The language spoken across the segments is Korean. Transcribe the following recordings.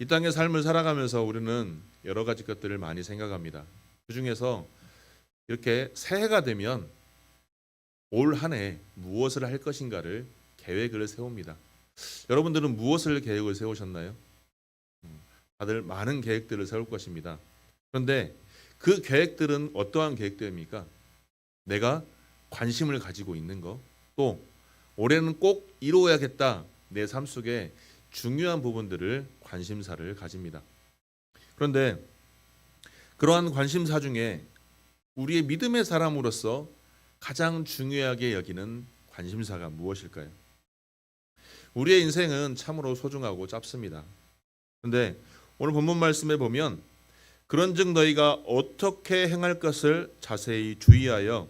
이 땅의 삶을 살아가면서 우리는 여러 가지 것들을 많이 생각합니다. 그 중에서 이렇게 새해가 되면 올 한 해 무엇을 할 것인가를 계획을 세웁니다. 여러분들은 무엇을 계획을 세우셨나요? 음, 다들 많은 계획들을 세울 것입니다. 그런데 그 계획들은 어떠한 계획들입니까? 내가 관심을 가지고 있는 거, 또 올해는 꼭 이루어야겠다. 내 삶 속에 중요한 부분들을 관심사를 가집니다. 그런데 그러한 관심사 중에 우리의 믿음의 사람으로서 가장 중요하게 여기는 관심사가 무엇일까요? 우리의 인생은 참으로 소중하고 짧습니다. 그런데 오늘 본문 말씀에 보면 그런즉 너희가 어떻게 행할 것을 자세히 주의하여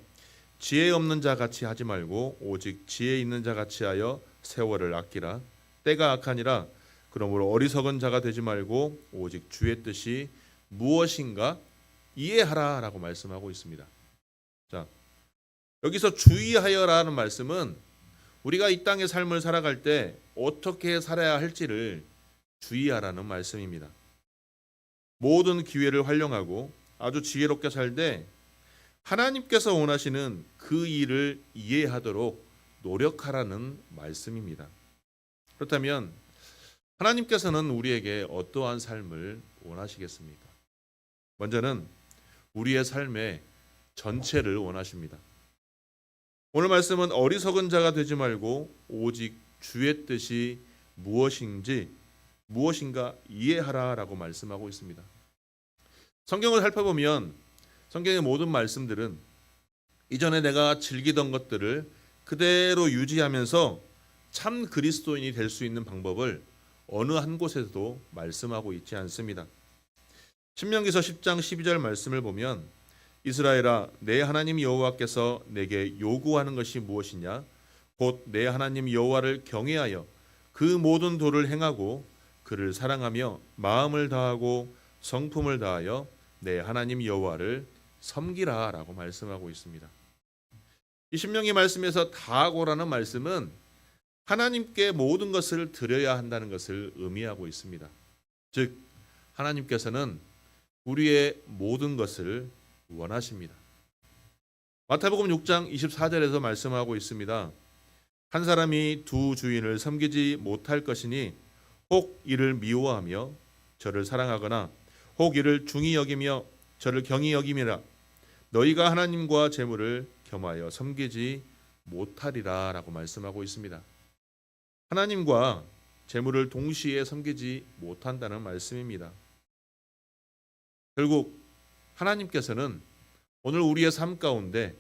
지혜 없는 자 같이 하지 말고 오직 지혜 있는 자 같이 하여 세월을 아끼라 때가 악하니라 그러므로 어리석은 자가 되지 말고 오직 주의 뜻이 무엇인가 이해하라라고 말씀하고 있습니다. 자, 여기서 주의하여라는 말씀은 우리가 이 땅의 삶을 살아갈 때 어떻게 살아야 할지를 주의하라는 말씀입니다. 모든 기회를 활용하고 아주 지혜롭게 살되 하나님께서 원하시는 그 일을 이해하도록 노력하라는 말씀입니다. 그렇다면 하나님께서는 우리에게 어떠한 삶을 원하시겠습니까? 먼저는 우리의 삶의 전체를 원하십니다. 오늘 말씀은 어리석은 자가 되지 말고 오직 주의 뜻이 무엇인지 무엇인가 이해하라라고 말씀하고 있습니다. 성경을 살펴보면 성경의 모든 말씀들은 이전에 내가 즐기던 것들을 그대로 유지하면서 참 그리스도인이 될 수 있는 방법을 어느 한 곳에서도 말씀하고 있지 않습니다. 신명기서 10장 12절 말씀을 보면 이스라엘아 내 하나님 여호와께서 내게 요구하는 것이 무엇이냐 곧 내 하나님 여호와를 경외하여 그 모든 도를 행하고 그를 사랑하며 마음을 다하고 성품을 다하여 내 하나님 여호와를 섬기라라고 말씀하고 있습니다. 이 신명기 말씀에서 다하고라는 말씀은 하나님께 모든 것을 드려야 한다는 것을 의미하고 있습니다. 즉 하나님께서는 우리의 모든 것을 원하십니다. 마태복음 6장 24절에서 말씀하고 있습니다. 한 사람이 두 주인을 섬기지 못할 것이니 혹 이를 미워하며 저를 사랑하거나 혹 이를 중히 여기며 저를 경히 여김이라 너희가 하나님과 재물을 겸하여 섬기지 못하리라라고 말씀하고 있습니다. 하나님과 재물을 동시에 섬기지 못한다는 말씀입니다. 결국 하나님께서는 오늘 우리의 삶 가운데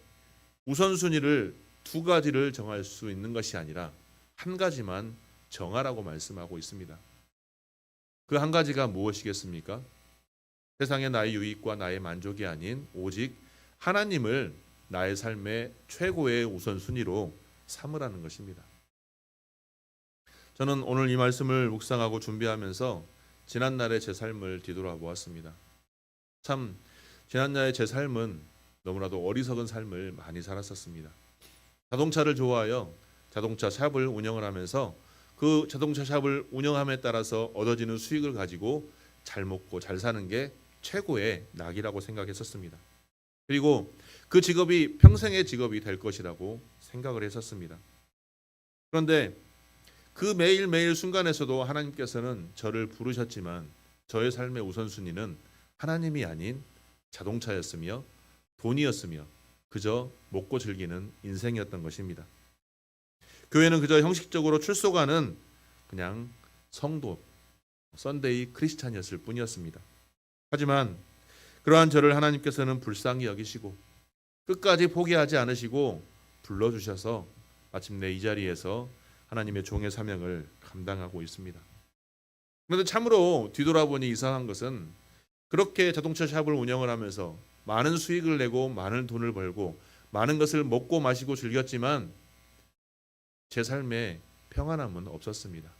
우선순위를 두 가지를 정할 수 있는 것이 아니라 한 가지만 정하라고 말씀하고 있습니다. 그 한 가지가 무엇이겠습니까? 세상의 나의 유익과 나의 만족이 아닌 오직 하나님을 나의 삶의 최고의 우선순위로 삼으라는 것입니다. 저는 오늘 이 말씀을 묵상하고 준비하면서 지난날의 제 삶을 뒤돌아보았습니다. 참 지난날의 제 삶은 너무나도 어리석은 삶을 많이 살았었습니다. 자동차를 좋아하여 자동차 샵을 운영을 하면서 그 자동차 샵을 운영함에 따라서 얻어지는 수익을 가지고 잘 먹고 잘 사는 게 최고의 낙이라고 생각했었습니다. 그리고 그 직업이 평생의 직업이 될 것이라고 생각을 했었습니다. 그런데 그 매일매일 순간에서도 하나님께서는 저를 부르셨지만 저의 삶의 우선순위는 하나님이 아닌 자동차였으며 돈이었으며 그저 먹고 즐기는 인생이었던 것입니다. 교회는 그저 형식적으로 출소가는 그냥 성도, 썬데이 크리스찬이었을 뿐이었습니다. 하지만 그러한 저를 하나님께서는 불쌍히 여기시고 끝까지 포기하지 않으시고 불러주셔서 마침내 이 자리에서 하나님의 종의 사명을 감당하고 있습니다. 그런데 참으로 뒤돌아보니 이상한 것은 그렇게 자동차 샵을 운영을 하면서 많은 수익을 내고 많은 돈을 벌고 많은 것을 먹고 마시고 즐겼지만 제 삶에 평안함은 없었습니다.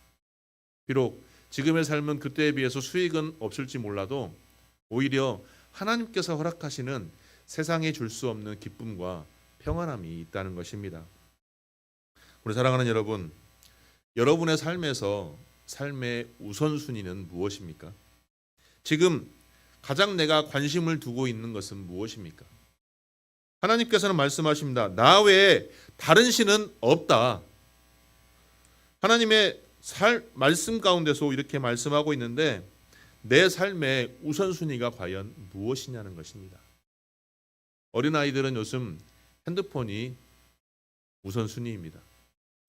비록 지금의 삶은 그때에 비해서 수익은 없을지 몰라도 오히려 하나님께서 허락하시는 세상에 줄 수 없는 기쁨과 평안함이 있다는 것입니다. 우리 사랑하는 여러분, 여러분의 삶에서 삶의 우선순위는 무엇입니까? 지금 가장 내가 관심을 두고 있는 것은 무엇입니까? 하나님께서는 말씀하십니다. 나 외에 다른 신은 없다. 하나님의 살, 말씀 가운데서 이렇게 말씀하고 있는데 내 삶의 우선순위가 과연 무엇이냐는 것입니다. 어린아이들은 요즘 핸드폰이 우선순위입니다.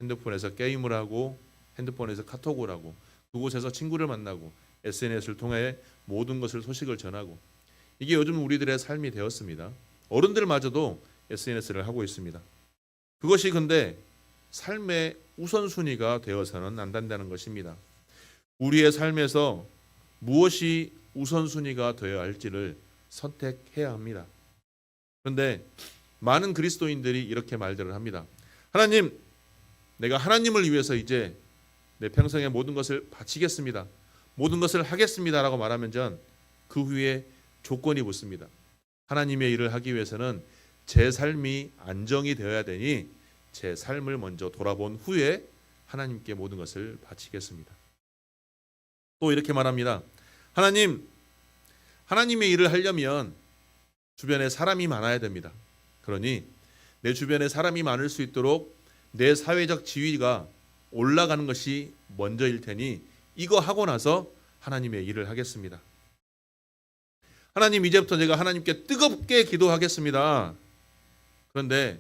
핸드폰에서 게임을 하고 핸드폰에서 카톡을 하고 그곳에서 친구를 만나고 SNS를 통해 모든 것을 소식을 전하고 이게 요즘 우리들의 삶이 되었습니다. 어른들마저도 SNS를 하고 있습니다. 그것이 근데 삶의 우선순위가 되어서는 안 된다는 것입니다. 우리의 삶에서 무엇이 우선순위가 되어야 할지를 선택해야 합니다. 그런데 많은 그리스도인들이 이렇게 말들을 합니다. 하나님, 내가 하나님을 위해서 이제 내 평생의 모든 것을 바치겠습니다. 모든 것을 하겠습니다라고 말하면 전 그 후에 조건이 붙습니다. 하나님의 일을 하기 위해서는 제 삶이 안정이 되어야 되니 제 삶을 먼저 돌아본 후에 하나님께 모든 것을 바치겠습니다. 또 이렇게 말합니다. 하나님, 하나님의 일을 하려면 주변에 사람이 많아야 됩니다. 그러니 내 주변에 사람이 많을 수 있도록 내 사회적 지위가 올라가는 것이 먼저일 테니 이거 하고 나서 하나님의 일을 하겠습니다. 하나님 이제부터 제가 하나님께 뜨겁게 기도하겠습니다. 그런데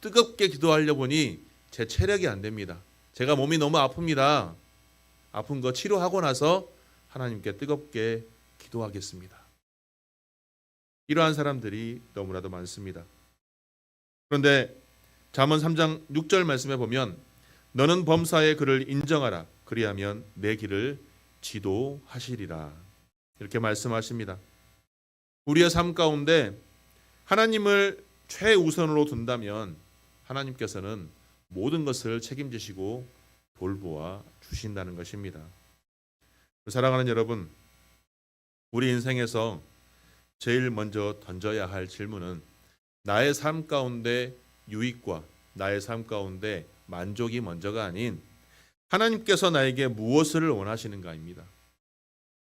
뜨겁게 기도하려 보니 제 체력이 안 됩니다. 제가 몸이 너무 아픕니다. 아픈 거 치료하고 나서 하나님께 뜨겁게 기도하겠습니다. 이러한 사람들이 너무나도 많습니다. 그런데 잠언 3장 6절 말씀에 보면 너는 범사의 그를 인정하라 그리하면 내 길을 지도하시리라 이렇게 말씀하십니다. 우리의 삶 가운데 하나님을 최우선으로 둔다면 하나님께서는 모든 것을 책임지시고 돌보아 주신다는 것입니다. 사랑하는 여러분, 우리 인생에서 제일 먼저 던져야 할 질문은 나의 삶 가운데 유익과 나의 삶 가운데 만족이 먼저가 아닌 하나님께서 나에게 무엇을 원하시는가입니다.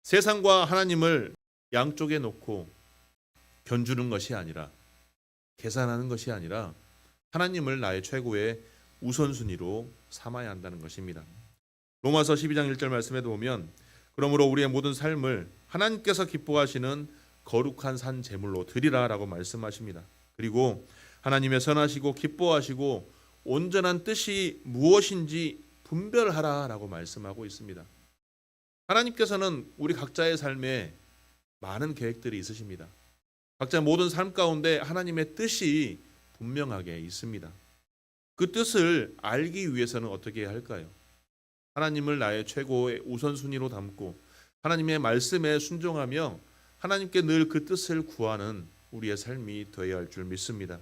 세상과 하나님을 양쪽에 놓고 견주는 것이 아니라 계산하는 것이 아니라 하나님을 나의 최고의 우선순위로 삼아야 한다는 것입니다. 로마서 12장 1절 말씀에도 보면 그러므로 우리의 모든 삶을 하나님께서 기뻐하시는 거룩한 산 제물로 드리라라고 말씀하십니다. 그리고 하나님의 선하시고 기뻐하시고 온전한 뜻이 무엇인지 분별하라라고 말씀하고 있습니다. 하나님께서는 우리 각자의 삶에 많은 계획들이 있으십니다. 각자 모든 삶 가운데 하나님의 뜻이 분명하게 있습니다. 그 뜻을 알기 위해서는 어떻게 해야 할까요? 하나님을 나의 최고의 우선순위로 담고 하나님의 말씀에 순종하며 하나님께 늘 그 뜻을 구하는 우리의 삶이 되어야 할 줄 믿습니다.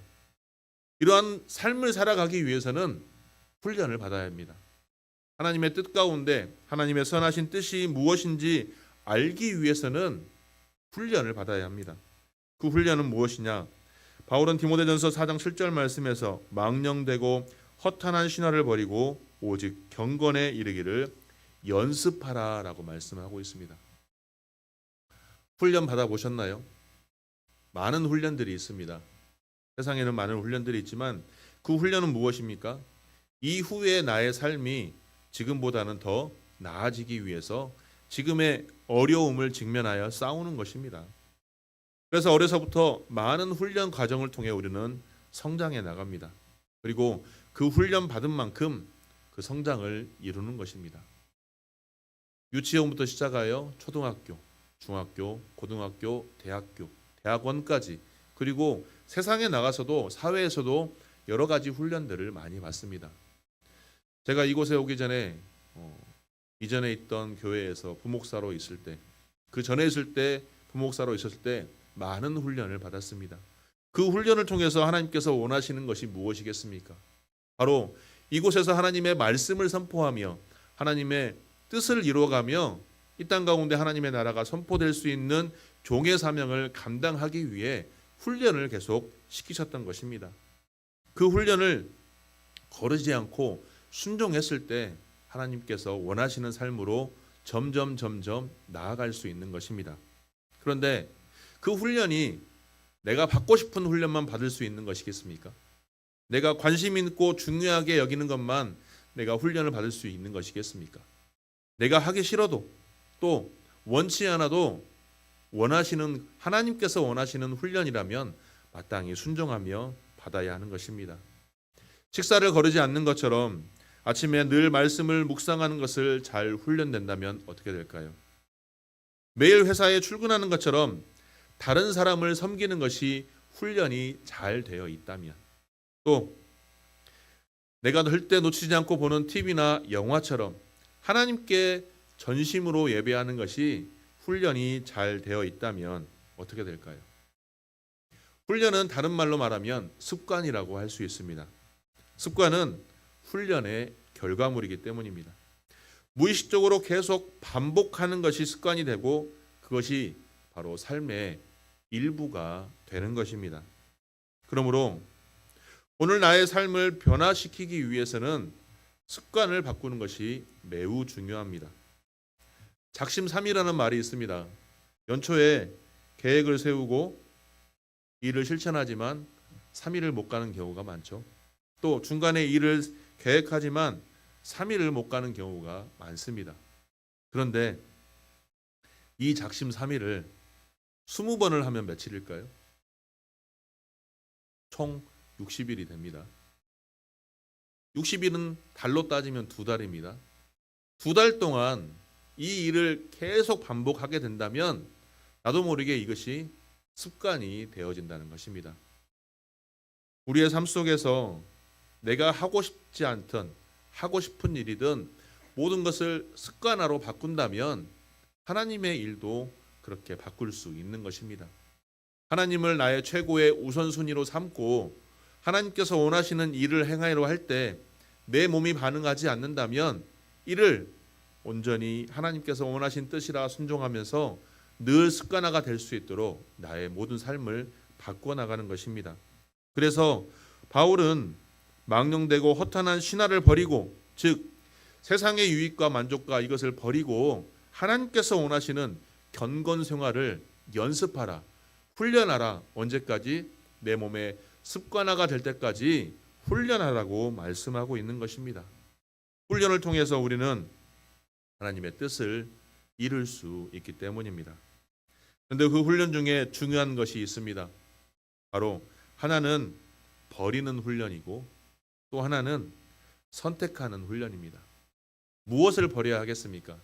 이러한 삶을 살아가기 위해서는 훈련을 받아야 합니다. 하나님의 뜻 가운데 하나님의 선하신 뜻이 무엇인지 알기 위해서는 훈련을 받아야 합니다. 그 훈련은 무엇이냐? 바울은 디모데전서 4장 7절 말씀에서 망령되고 허탄한 신화를 버리고 오직 경건에 이르기를 연습하라라고 말씀하고 있습니다. 훈련 받아 보셨나요? 많은 훈련들이 있습니다. 세상에는 많은 훈련들이 있지만 그 훈련은 무엇입니까? 이후의 나의 삶이 지금보다는 더 나아지기 위해서 지금의 어려움을 직면하여 싸우는 것입니다. 그래서 어려서부터 많은 훈련 과정을 통해 우리는 성장해 나갑니다. 그리고 그 훈련 받은 만큼 그 성장을 이루는 것입니다. 유치원부터 시작하여 초등학교, 중학교, 고등학교, 대학교, 대학원까지 그리고 세상에 나가서도 사회에서도 여러 가지 훈련들을 많이 받습니다. 제가 이곳에 오기 전에 어, 이전에 있던 교회에서 부목사로 있을 때, 그 전에 있을 때 부목사로 있었을 때 많은 훈련을 받았습니다. 그 훈련을 통해서 하나님께서 원하시는 것이 무엇이겠습니까? 바로 이곳에서 하나님의 말씀을 선포하며 하나님의 뜻을 이루어가며 이 땅 가운데 하나님의 나라가 선포될 수 있는 종의 사명을 감당하기 위해 훈련을 계속 시키셨던 것입니다. 그 훈련을 거르지 않고 순종했을 때 하나님께서 원하시는 삶으로 점점 점점 나아갈 수 있는 것입니다. 그런데 그 훈련이 내가 받고 싶은 훈련만 받을 수 있는 것이겠습니까? 내가 관심 있고 중요하게 여기는 것만 내가 훈련을 받을 수 있는 것이겠습니까? 내가 하기 싫어도 또 원치 않아도 원하시는 하나님께서 원하시는 훈련이라면 마땅히 순종하며 받아야 하는 것입니다. 식사를 거르지 않는 것처럼 아침에 늘 말씀을 묵상하는 것을 잘 훈련된다면 어떻게 될까요? 매일 회사에 출근하는 것처럼 다른 사람을 섬기는 것이 훈련이 잘 되어 있다면 또 내가 절대 놓치지 않고 보는 TV나 영화처럼 하나님께 전심으로 예배하는 것이 훈련이 잘 되어 있다면 어떻게 될까요? 훈련은 다른 말로 말하면 습관이라고 할 수 있습니다. 습관은 훈련의 결과물이기 때문입니다. 무의식적으로 계속 반복하는 것이 습관이 되고 그것이 바로 삶의 일부가 되는 것입니다. 그러므로 오늘 나의 삶을 변화시키기 위해서는 습관을 바꾸는 것이 매우 중요합니다. 작심삼일하는 말이 있습니다. 연초에 계획을 세우고 일을 실천하지만 3일을 못 가는 경우가 많죠. 또 중간에 일을 계획하지만 3일을 못 가는 경우가 많습니다. 그런데 이 작심 3일을 20번을 하면 며칠일까요? 총 60일이 됩니다. 60일은 달로 따지면 두 달입니다. 두 달 동안 이 일을 계속 반복하게 된다면 나도 모르게 이것이 습관이 되어진다는 것입니다. 우리의 삶 속에서 내가 하고 싶지 않던 하고 싶은 일이든 모든 것을 습관화로 바꾼다면 하나님의 일도 그렇게 바꿀 수 있는 것입니다. 하나님을 나의 최고의 우선순위로 삼고 하나님께서 원하시는 일을 행하려 할 때 내 몸이 반응하지 않는다면 이를 온전히 하나님께서 원하신 뜻이라 순종하면서 늘 습관화가 될 수 있도록 나의 모든 삶을 바꾸어 나가는 것입니다. 그래서 바울은 망령되고 허탄한 신화를 버리고 즉 세상의 유익과 만족과 이것을 버리고 하나님께서 원하시는 견건 생활을 연습하라 훈련하라 언제까지 내 몸에 습관화가 될 때까지 훈련하라고 말씀하고 있는 것입니다. 훈련을 통해서 우리는 하나님의 뜻을 이룰 수 있기 때문입니다. 그런데 그 훈련 중에 중요한 것이 있습니다. 바로 하나는 버리는 훈련이고 또 하나는 선택하는 훈련입니다. 무엇을 버려야 하겠습니까?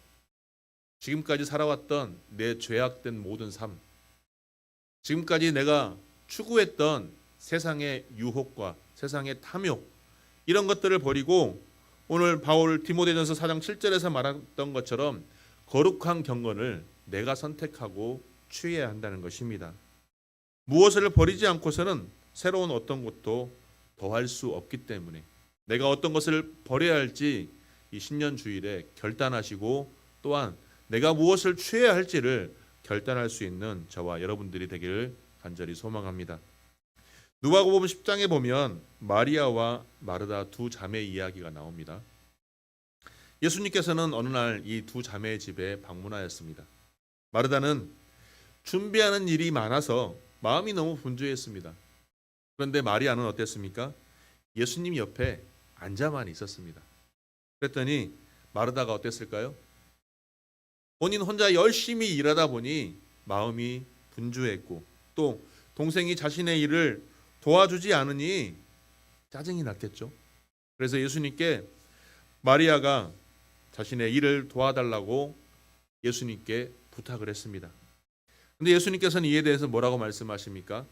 지금까지 살아왔던 내 죄악된 모든 삶, 지금까지 내가 추구했던 세상의 유혹과 세상의 탐욕 이런 것들을 버리고 오늘 바울 디모데전서 4장 7절에서 말했던 것처럼 거룩한 경건을 내가 선택하고 취해야 한다는 것입니다. 무엇을 버리지 않고서는 새로운 어떤 것도 더할 수 없기 때문에 내가 어떤 것을 버려야 할지 이 신년 주일에 결단하시고 또한 내가 무엇을 취해야 할지를 결단할 수 있는 저와 여러분들이 되기를 간절히 소망합니다. 누가복음 10장에 보면 마리아와 마르다 두 자매 이야기가 나옵니다. 예수님께서는 어느 날 이 두 자매의 집에 방문하였습니다. 마르다는 준비하는 일이 많아서 마음이 너무 분주했습니다. 그런데 마리아는 어땠습니까? 예수님 옆에 앉아만 있었습니다. 그랬더니 마르다가 어땠을까요? 본인 혼자 열심히 일하다 보니 마음이 분주했고 또 동생이 자신의 일을 도와주지 않으니 짜증이 났겠죠. 그래서 예수님께 마리아가 자신의 일을 도와달라고 예수님께 부탁을 했습니다. 근데 예수님께서는 이에 대해서 뭐라고 말씀하십니까?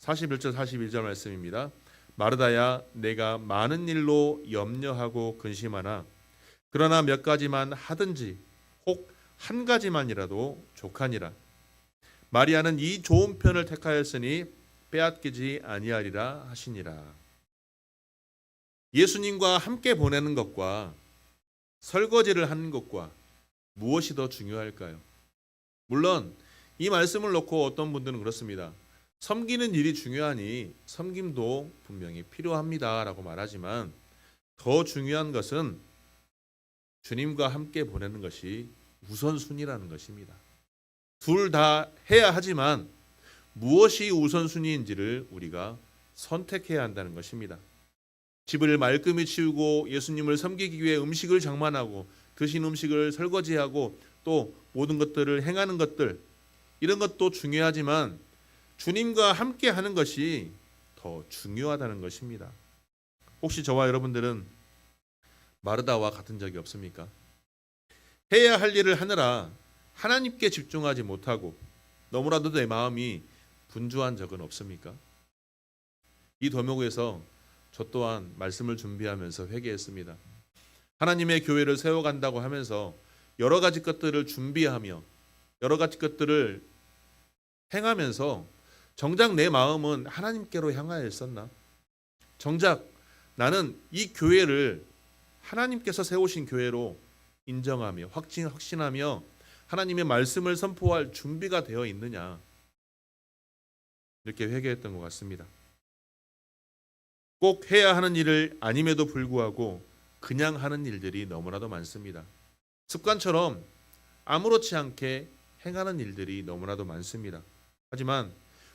41절 41절 말씀입니다. 마르다야 내가 많은 일로 염려하고 근심하나 그러나 몇 가지만 하든지 혹 한 가지만이라도 족하니라. 마리아는 이 좋은 편을 택하였으니 빼앗기지 아니하리라 하시니라. 예수님과 함께 보내는 것과 설거지를 하는 것과 무엇이 더 중요할까요? 물론 이 말씀을 놓고 어떤 분들은 그렇습니다. 섬기는 일이 중요하니 섬김도 분명히 필요합니다라고 말하지만 더 중요한 것은 주님과 함께 보내는 것이 우선순위라는 것입니다. 둘 다 해야 하지만 무엇이 우선순위인지를 우리가 선택해야 한다는 것입니다. 집을 말끔히 치우고 예수님을 섬기기 위해 음식을 장만하고 드신 음식을 설거지하고 또 모든 것들을 행하는 것들 이런 것도 중요하지만 주님과 함께 하는 것이 더 중요하다는 것입니다. 혹시 저와 여러분들은 마르다와 같은 적이 없습니까? 해야 할 일을 하느라 하나님께 집중하지 못하고 너무나도 내 마음이 분주한 적은 없습니까? 이 도목에서 저 또한 말씀을 준비하면서 회개했습니다. 하나님의 교회를 세워간다고 하면서 여러 가지 것들을 준비하며 여러 가지 것들을 행하면서 정작 내 마음은 하나님께로 향하여 있었나? 정작 나는 이 교회를 하나님께서 세우신 교회로 인정하며 확신 확신하며 하나님의 말씀을 선포할 준비가 되어 있느냐? 이렇게 회개했던 것 같습니다. 꼭 해야 하는 일을 아님에도 불구하고 그냥 하는 일들이 너무나도 많습니다. 습관처럼 아무렇지 않게 행하는 일들이 너무나도 많습니다. 하지만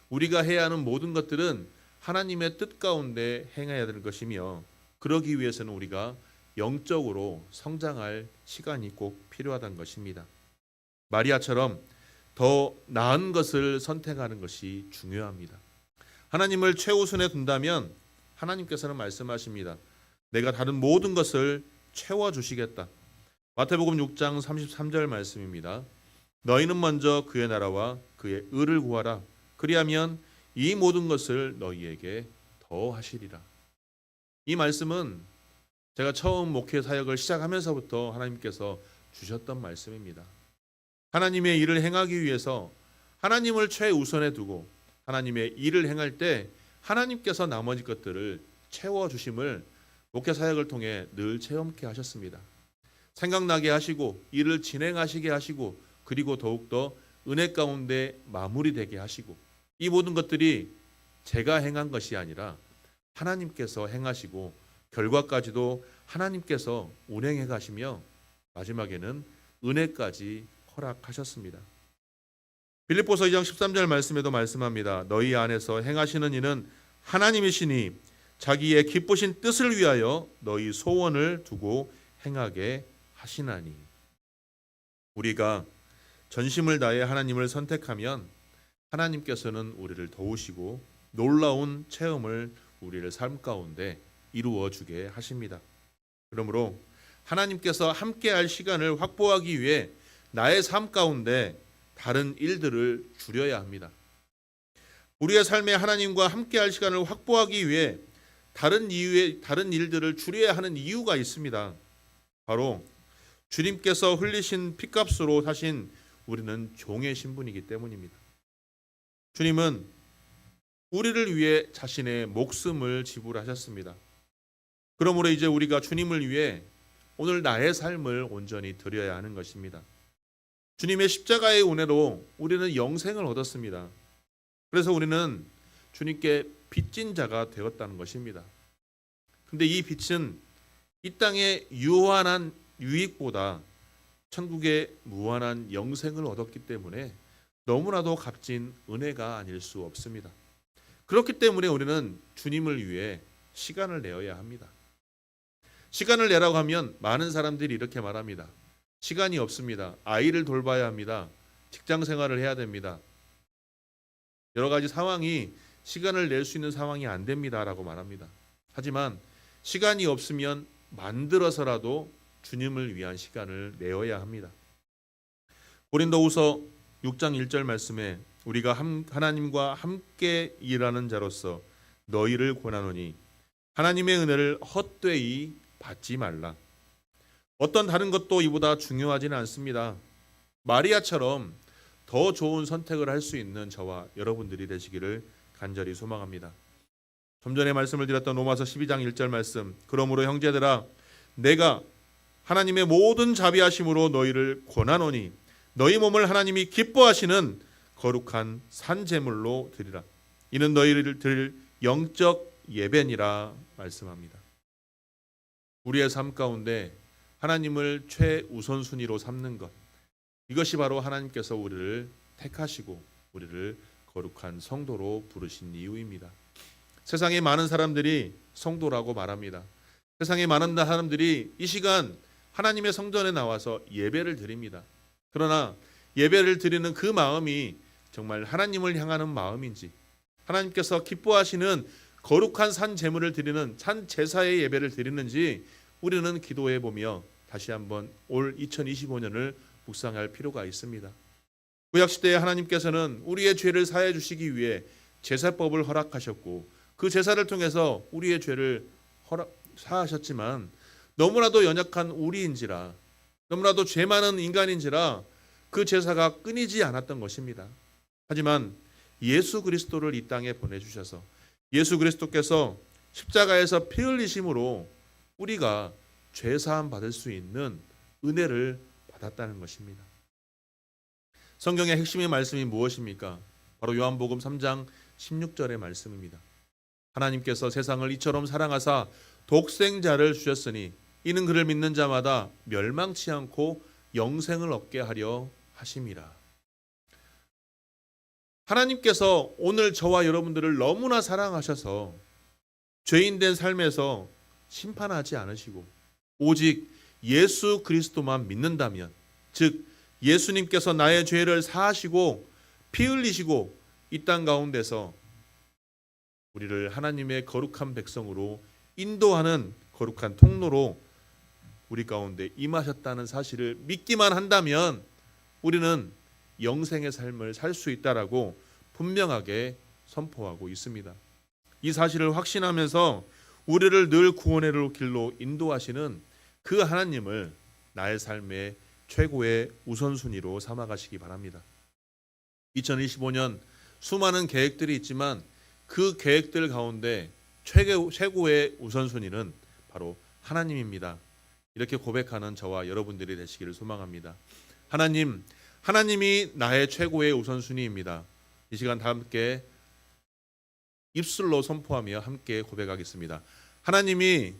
우리가 해야 하는 모든 것들은 하나님의 뜻 가운데 행해야 될 것이며 그러기 위해서는 우리가 영적으로 성장할 시간이 꼭 필요하다는 것입니다. 마리아처럼 더 나은 것을 선택하는 것이 중요합니다. 하나님을 최우선에 둔다면 하나님께서는 말씀하십니다. 내가 다른 모든 것을 채워 주시겠다. 마태복음 6장 33절 말씀입니다. 너희는 먼저 그의 나라와 그의 의를 구하라. 그리하면 이 모든 것을 너희에게 더 하시리라. 이 말씀은 제가 처음 목회 사역을 시작하면서부터 하나님께서 주셨던 말씀입니다. 하나님의 일을 행하기 위해서 하나님을 최우선에 두고 하나님의 일을 행할 때 하나님께서 나머지 것들을 채워 주심을 목회 사역을 통해 늘 체험케 하셨습니다. 생각나게 하시고 일을 진행하시게 하시고 그리고 더욱더 은혜 가운데 마무리되게 하시고 이 모든 것들이 제가 행한 것이 아니라 하나님께서 행하시고 결과까지도 하나님께서 운행해 가시며 마지막에는 은혜까지 허락하셨습니다. 빌립보서 2장 13절 말씀에도 말씀합니다. 너희 안에서 행하시는 이는 하나님이시니 자기의 기쁘신 뜻을 위하여 너희 소원을 두고 행하게 하시나니 우리가 전심을 다해 하나님을 선택하면 하나님께서는 우리를 도우시고 놀라운 체험을 우리를 삶 가운데 이루어 주게 하십니다. 그러므로 하나님께서 함께 할 시간을 확보하기 위해 나의 삶 가운데 다른 일들을 줄여야 합니다. 우리의 삶에 하나님과 함께 할 시간을 확보하기 위해 다른 이유의 다른 일들을 줄여야 하는 이유가 있습니다. 바로 주님께서 흘리신 피값으로 사신 우리는 종의 신분이기 때문입니다. 주님은 우리를 위해 자신의 목숨을 지불하셨습니다. 그러므로 이제 우리가 주님을 위해 오늘 나의 삶을 온전히 드려야 하는 것입니다. 주님의 십자가의 은혜로 우리는 영생을 얻었습니다. 그래서 우리는 주님께 빚진 자가 되었다는 것입니다. 근데 이 빚은 이 땅의 유한한 유익보다 천국의 무한한 영생을 얻었기 때문에 너무나도 값진 은혜가 아닐 수 없습니다. 그렇기 때문에 우리는 주님을 위해 시간을 내어야 합니다. 시간을 내라고 하면 많은 사람들이 이렇게 말합니다. 시간이 없습니다. 아이를 돌봐야 합니다. 직장 생활을 해야 됩니다. 여러 가지 상황이 시간을 낼 수 있는 상황이 안 됩니다라고 말합니다. 하지만 시간이 없으면 만들어서라도 주님을 위한 시간을 내어야 합니다. 고린도후서 6장 1절 말씀에 우리가 하나님과 함께 일하는 자로서 너희를 권하노니 하나님의 은혜를 헛되이 받지 말라. 어떤 다른 것도 이보다 중요하지는 않습니다. 마리아처럼 더 좋은 선택을 할 수 있는 저와 여러분들이 되시기를 간절히 소망합니다. 좀 전에 말씀을 드렸던 로마서 12장 1절 말씀. 그러므로 형제들아 내가 하나님의 모든 자비하심으로 너희를 권하노니 너희 몸을 하나님이 기뻐하시는 거룩한 산 제물로 드리라. 이는 너희를 드릴 영적 예배니라 말씀합니다. 우리의 삶 가운데 하나님을 최우선순위로 삼는 것. 이것이 바로 하나님께서 우리를 택하시고 우리를 거룩한 성도로 부르신 이유입니다. 세상에 많은 사람들이 성도라고 말합니다. 세상에 많은 사람들이 이 시간 하나님의 성전에 나와서 예배를 드립니다. 그러나 예배를 드리는 그 마음이 정말 하나님을 향하는 마음인지 하나님께서 기뻐하시는 거룩한 산 제물을 드리는 산 제사의 예배를 드리는지 우리는 기도해 보며 다시 한번 올 2025년을 묵상할 필요가 있습니다. 구약 시대에 하나님께서는 우리의 죄를 사해 주시기 위해 제사법을 허락하셨고 그 제사를 통해서 우리의 죄를 허락 사하셨지만 너무나도 연약한 우리인지라 너무나도 죄 많은 인간인지라 그 제사가 끊이지 않았던 것입니다. 하지만 예수 그리스도를 이 땅에 보내 주셔서 예수 그리스도께서 십자가에서 피 흘리심으로 우리가 죄 사함 받을 수 있는 은혜를 받았다는 것입니다. 성경의 핵심의 말씀이 무엇입니까? 바로 요한복음 3장 16절의 말씀입니다. 하나님께서 세상을 이처럼 사랑하사 독생자를 주셨으니 이는 그를 믿는 자마다 멸망치 않고 영생을 얻게 하려 하심이라. 하나님께서 오늘 저와 여러분들을 너무나 사랑하셔서 죄인 된 삶에서 심판하지 않으시고 오직 예수 그리스도만 믿는다면 즉 예수님께서 나의 죄를 사하시고 피 흘리시고 이 땅 가운데서 우리를 하나님의 거룩한 백성으로 인도하는 거룩한 통로로 우리 가운데 임하셨다는 사실을 믿기만 한다면 우리는 영생의 삶을 살 수 있다라고 분명하게 선포하고 있습니다. 이 사실을 확신하면서 우리를 늘 구원의 길로 인도하시는 그 하나님을 나의 삶의 최고의 우선순위로 삼아가시기 바랍니다. 2025년 수많은 계획들이 있지만 그 계획들 가운데 최고, 최고의 우선순위는 바로 하나님입니다. 이렇게 고백하는 저와 여러분들이 되시기를 소망합니다. 하나님, 하나님이 나의 최고의 우선순위입니다. 이 시간 다 함께 입술로 선포하며 함께 고백하겠습니다. 하나님이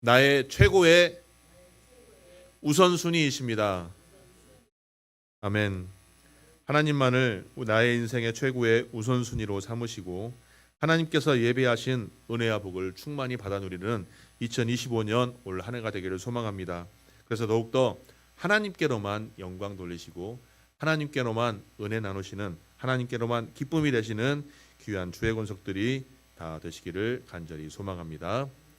나의 최고의 우선순위이십니다. 아멘. 하나님만을 나의 인생의 최고의 우선순위로 삼으시고 하나님께서 예배하신 은혜와 복을 충만히 받아 누리는 2025년 올 한 해가 되기를 소망합니다. 그래서 더욱더 하나님께로만 영광 돌리시고 하나님께로만 은혜 나누시는 하나님께로만 기쁨이 되시는 귀한 주의 권속들이 다 되시기를 간절히 소망합니다.